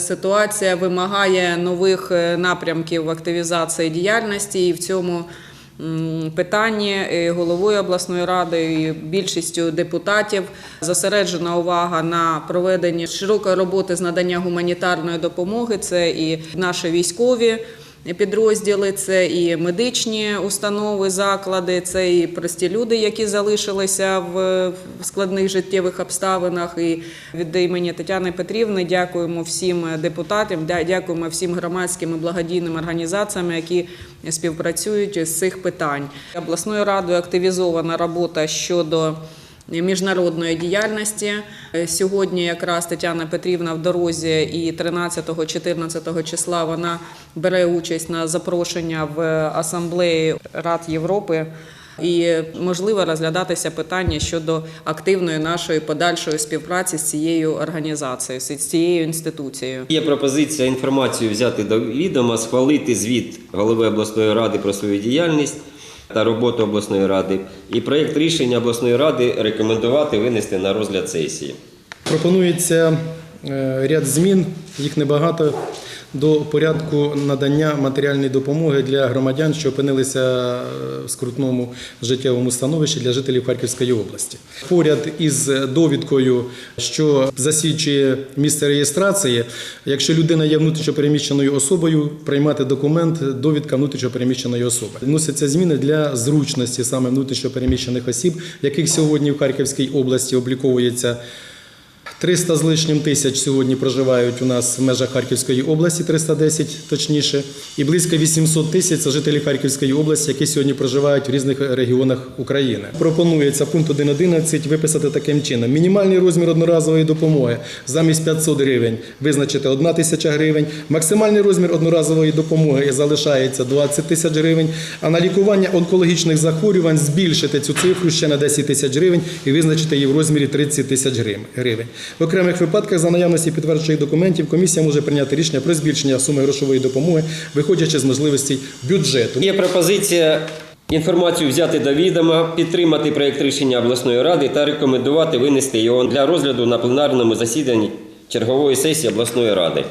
Ситуація вимагає нових е, напрямків активізації діяльності, і в цьому питанні головою обласної ради і більшістю депутатів зосереджена увага на проведенні широкої роботи з надання гуманітарної допомоги. Це і наші військові. Підрозділи це і медичні установи, заклади, це і прості люди, які залишилися в складних життєвих обставинах. І від імені Тетяни Петрівни дякуємо всім депутатам, дякуємо всім громадським і благодійним організаціям, які співпрацюють з цих питань. Обласною радою активізована робота щодо міжнародної діяльності. Е, Сьогодні якраз Тетяна Петрівна в дорозі і 13-14 числа вона бере участь на запрошення в асамблеї Рад Європи. І можливо розглядатися питання щодо активної нашої подальшої співпраці з цією організацією, з цією інституцією. Є пропозиція інформацію взяти до відома, схвалити звіт голови обласної ради про свою діяльність та роботу обласної ради. І проєкт рішення обласної ради рекомендувати винести на розгляд сесії. Пропонується е, ряд змін, їх небагато, до порядку надання матеріальної допомоги для громадян, що опинилися е, в скрутному життєвому становищі для жителів Харківської області. Поряд із довідкою, що засвідчує місце реєстрації, якщо людина є внутрішньопереміщеною особою, приймати документ довідка внутрішньопереміщеної особи. Вносяться зміни для зручності саме внутрішньопереміщених осіб, яких сьогодні в Харківській області обліковується 300 з лишнім тисяч сьогодні проживають у нас в межах Харківської області, 310 точніше, і близько 800 тисяч це жителі Харківської області, які сьогодні проживають в різних регіонах України. Пропонується пункт 1.11 виписати таким чином: мінімальний розмір одноразової допомоги замість 500 гривень. Визначити 1 тисяча гривень, максимальний розмір одноразової допомоги залишається 20 тисяч гривень, а на лікування онкологічних захворювань збільшити цю цифру ще на 10 тисяч гривень і визначити її в розмірі 30 тисяч гривень. В окремих випадках за наявності підтверджуючих документів комісія може прийняти рішення про збільшення суми грошової допомоги, виходячи з можливостей бюджету. Є пропозиція інформацію взяти до відома, підтримати проєкт рішення обласної ради та рекомендувати винести його для розгляду на пленарному засіданні чергової сесії обласної ради.